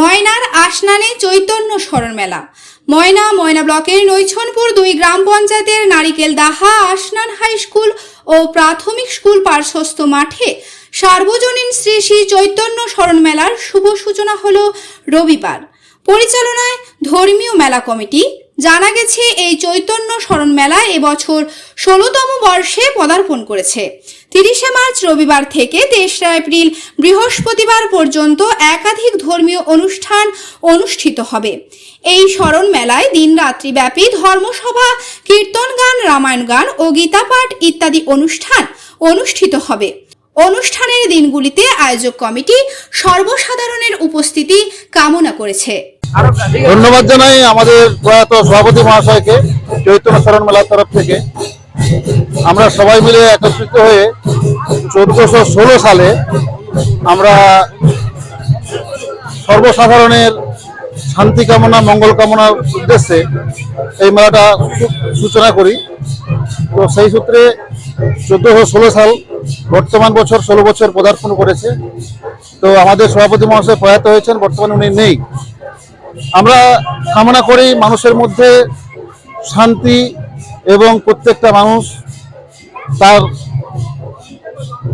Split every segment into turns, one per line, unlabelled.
ময়নার আসনানে চৈতন্য স্মরণ মেলা ময়না ময়না ব্লকের নৈছনপুর দুই গ্রাম পঞ্চায়েতের নারিকেল দাহা আসনান হাই স্কুল ও প্রাথমিক স্কুল পার্শ্বস্থ মাঠে সার্বজনীন শ্রী শ্রী চৈতন্য স্মরণ মেলার শুভ সূচনা হল রবিবার পরিচালনায় ধর্মীয় মেলা কমিটি জানা গেছে এই চৈতন্য স্মরণ মেলা এবছর ষোলোতম বর্ষে পদার্পণ করেছে তিরিশে মার্চ রবিবার থেকে তেসরা এপ্রিল বৃহস্পতিবার পর্যন্ত একাধিক ধর্মীয় অনুষ্ঠান অনুষ্ঠিত হবে এই স্মরণ মেলায় দিন রাত্রিব্যাপী ধর্মসভা কীর্তন গান রামায়ণ গান ও গীতাপাঠ ইত্যাদি অনুষ্ঠান অনুষ্ঠিত হবে অনুষ্ঠানের দিনগুলিতে আয়োজক কমিটি সর্বসাধারণের উপস্থিতি কামনা করেছে
আচ্ছা, ধন্যবাদ জানাই আমাদের প্রয়াত সভাপতি মহাশয়কে চৈত্র স্মরণ মেলার তরফ থেকে আমরা সবাই মিলে একত্রিত হয়ে চোদ্দশো ষোলো সালে আমরা সর্বসাধারণের শান্তি কামনা মঙ্গল কামনার উদ্দেশ্যে এই মেলাটা সূচনা করি তো সেই সূত্রে চোদ্দোশো ষোলো সাল বর্তমান বছর ষোলো বছর পদার্পণ করেছে তো আমাদের সভাপতি মহাশয় প্রয়াত হয়েছেন বর্তমানে উনি নেই আমরা করি মানুষের মধ্যে শান্তি এবং প্রত্যেকটা মানুষ তার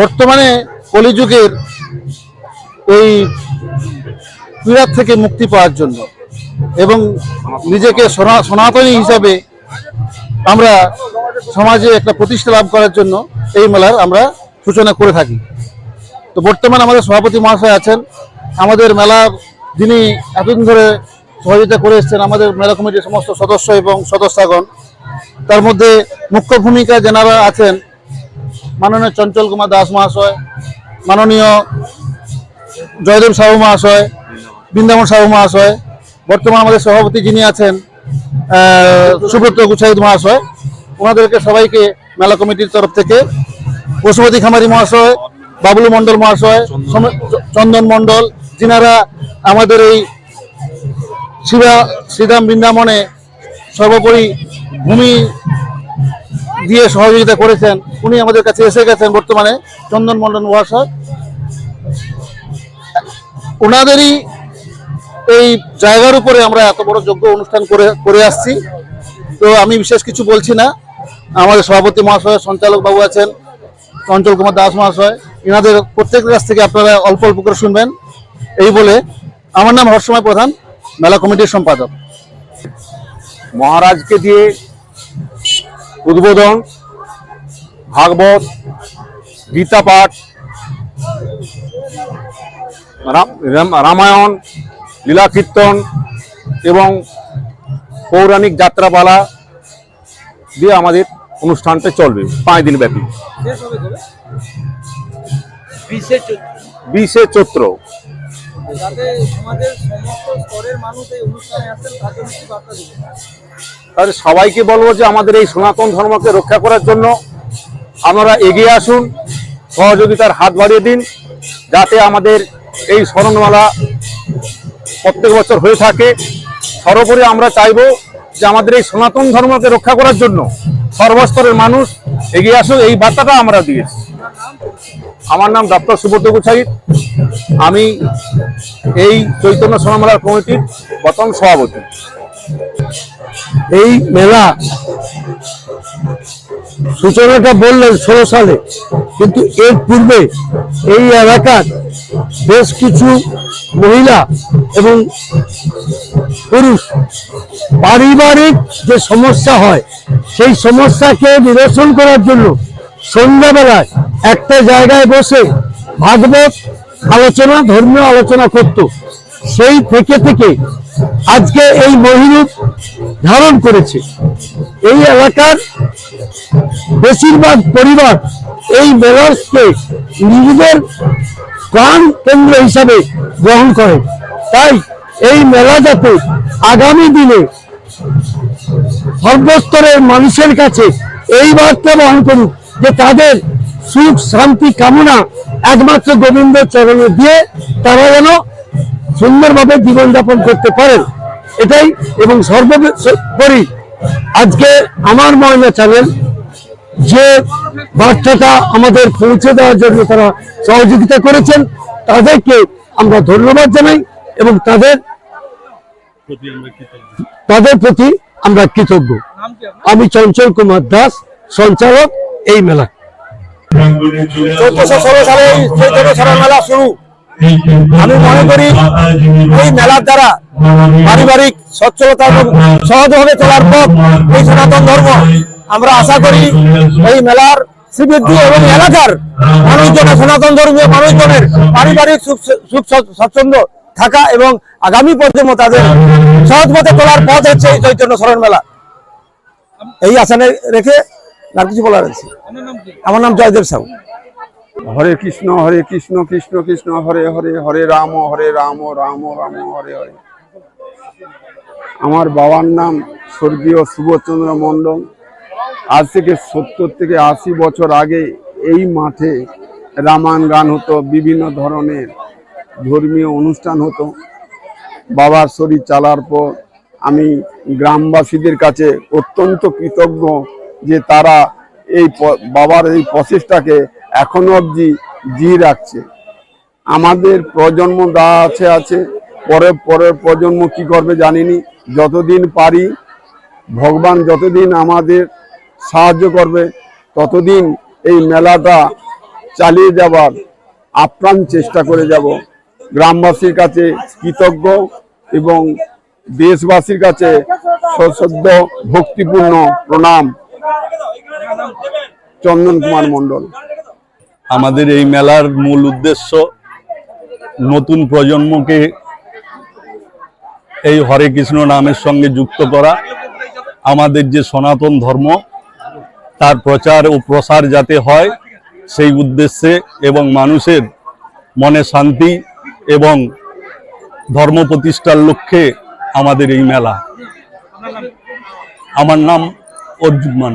বর্তমানে কলিযুগের এই পীড়ার থেকে মুক্তি পাওয়ার জন্য এবং নিজেকে সনাতনী হিসাবে আমরা সমাজে একটা প্রতিষ্ঠা লাভ করার জন্য এই মেলার আমরা সূচনা করে থাকি তো বর্তমানে আমাদের সভাপতি মহাশয় আছেন আমাদের মেলার যিনি এতদিন ধরে সহযোগিতা করে এসছেন আমাদের মেলা কমিটির সমস্ত সদস্য এবং সদস্যগণ তার মধ্যে মুখ্য ভূমিকা যেনারা আছেন মাননীয় চঞ্চল কুমার দাস মহাশয় মাননীয় জয়দেব সাহু মহাশয় বৃন্দাবন সাহু মহাশয় বর্তমান আমাদের সভাপতি যিনি আছেন সুব্রত গুসাইদ মহাশয় ওনাদেরকে সবাইকে মেলা কমিটির তরফ থেকে পশুপতি খামারি মহাশয় বাবলু মণ্ডল মহাশয় চন্দন মণ্ডল যিনারা আমাদের এই শিবা শ্রীরাম বৃন্দাবনে সর্বোপরি ভূমি দিয়ে সহযোগিতা করেছেন উনি আমাদের কাছে এসে গেছেন বর্তমানে চন্দন মন্ডল মহাশয় ওনাদেরই এই জায়গার উপরে আমরা এত বড় যোগ্য অনুষ্ঠান করে করে আসছি তো আমি বিশেষ কিছু বলছি না আমাদের সভাপতি মহাশয় সঞ্চালক বাবু আছেন চঞ্চল কুমার দাস মহাশয় এনাদের প্রত্যেকের কাছ থেকে আপনারা অল্প অল্প করে শুনবেন এই বলে আমার নাম হর্ষময় প্রধান মেলা কমিটির সম্পাদক মহারাজকে দিয়ে উদ্বোধন ভাগবত গীতা পাঠ রামায়ণ লীলা কীর্তন এবং পৌরাণিক যাত্রাপালা দিয়ে আমাদের অনুষ্ঠানটা চলবে পাঁচ দিন ব্যাপী বিশে চৈত্র তাহলে আর সবাইকে বলবো যে আমাদের এই সনাতন ধর্মকে রক্ষা করার জন্য আমরা এগিয়ে আসুন সহযোগিতার হাত বাড়িয়ে দিন যাতে আমাদের এই স্মরণমালা প্রত্যেক বছর হয়ে থাকে সর্বোপরি আমরা চাইব যে আমাদের এই সনাতন ধর্মকে রক্ষা করার জন্য সর্বস্তরের মানুষ এগিয়ে আসুক এই বার্তাটা আমরা দিয়েছি আমার নাম ডক্টর সুব্রত গুছাই আমি এই চৈতন্য সোনামেলার কমিটির প্রথম সভাপতি এই মেলা সূচনাটা বললেন ষোলো সালে কিন্তু এর পূর্বে এই এলাকার বেশ কিছু মহিলা এবং পুরুষ পারিবারিক যে সমস্যা হয় সেই সমস্যাকে নিরসন করার জন্য সন্ধ্যাবেলায় একটা জায়গায় বসে ভাগবত আলোচনা ধর্মীয় আলোচনা করত সেই থেকে থেকে আজকে এই মহিরূপ ধারণ করেছে এই এলাকার বেশিরভাগ পরিবার এই মেলাকে নিজেদের প্রাণ কেন্দ্র হিসাবে গ্রহণ করে তাই এই মেলা যাতে আগামী দিনে সর্বস্তরের মানুষের কাছে এই বার্তা বহন করুক যে তাদের সুখ শান্তি কামনা একমাত্র গোবিন্দ চরণে দিয়ে তারা যেন সুন্দরভাবে জীবনযাপন করতে পারেন এটাই এবং সর্বোপরি আজকে আমার ময়না চ্যানেল যে বার্তাটা আমাদের পৌঁছে দেওয়ার জন্য তারা সহযোগিতা করেছেন তাদেরকে আমরা ধন্যবাদ জানাই এবং তাদের তাদের প্রতি আমরা কৃতজ্ঞ আমি চঞ্চল কুমার দাস সঞ্চালক এই মেলা চোদ্দশো ষোলো সালে চৈতন্য ছড়া মেলা শুরু আমি মনে করি এই মেলার দ্বারা পারিবারিক সচ্ছলতা এবং হবে চলার পথ এই সনাতন ধর্ম আমরা আশা করি এই মেলার শ্রীবৃদ্ধি এবং এলাকার মানুষজনের সনাতন ধর্মীয় মানুষজনের পারিবারিক সুখ স্বচ্ছন্দ থাকা এবং আগামী প্রজন্ম তাদের সহজ পথে চলার পথ হচ্ছে এই চৈতন্য স্মরণ মেলা এই আসনে রেখে আর কিছু বলার আছে আমার নাম জয়দেব সাহু
হরে কৃষ্ণ হরে কৃষ্ণ কৃষ্ণ কৃষ্ণ হরে হরে হরে রাম হরে রাম রাম রাম হরে হরে আমার বাবার নাম স্বর্গীয় সুভাষচন্দ্র মন্ডল আজ থেকে সত্তর থেকে আশি বছর আগে এই মাঠে রামায়ণ গান হতো বিভিন্ন ধরনের ধর্মীয় অনুষ্ঠান হতো বাবার শরীর চালার পর আমি গ্রামবাসীদের কাছে অত্যন্ত কৃতজ্ঞ যে তারা এই বাবার এই প্রচেষ্টাকে এখনো অবধি জিয়ে রাখছে আমাদের প্রজন্ম দা আছে আছে পরে পরের প্রজন্ম কি করবে জানিনি যতদিন পারি ভগবান যতদিন আমাদের সাহায্য করবে ততদিন এই মেলাটা চালিয়ে যাবার আপ্রাণ চেষ্টা করে যাব গ্রামবাসীর কাছে কৃতজ্ঞ এবং দেশবাসীর কাছে সশ্রদ্ধ ভক্তিপূর্ণ প্রণাম চন্দন কুমার মন্ডল আমাদের এই মেলার মূল উদ্দেশ্য নতুন প্রজন্মকে এই হরে কৃষ্ণ নামের সঙ্গে যুক্ত করা আমাদের যে সনাতন ধর্ম তার প্রচার ও প্রসার যাতে হয় সেই উদ্দেশ্যে এবং মানুষের মনে শান্তি এবং ধর্ম প্রতিষ্ঠার লক্ষ্যে আমাদের এই মেলা আমার নাম অর্জুমান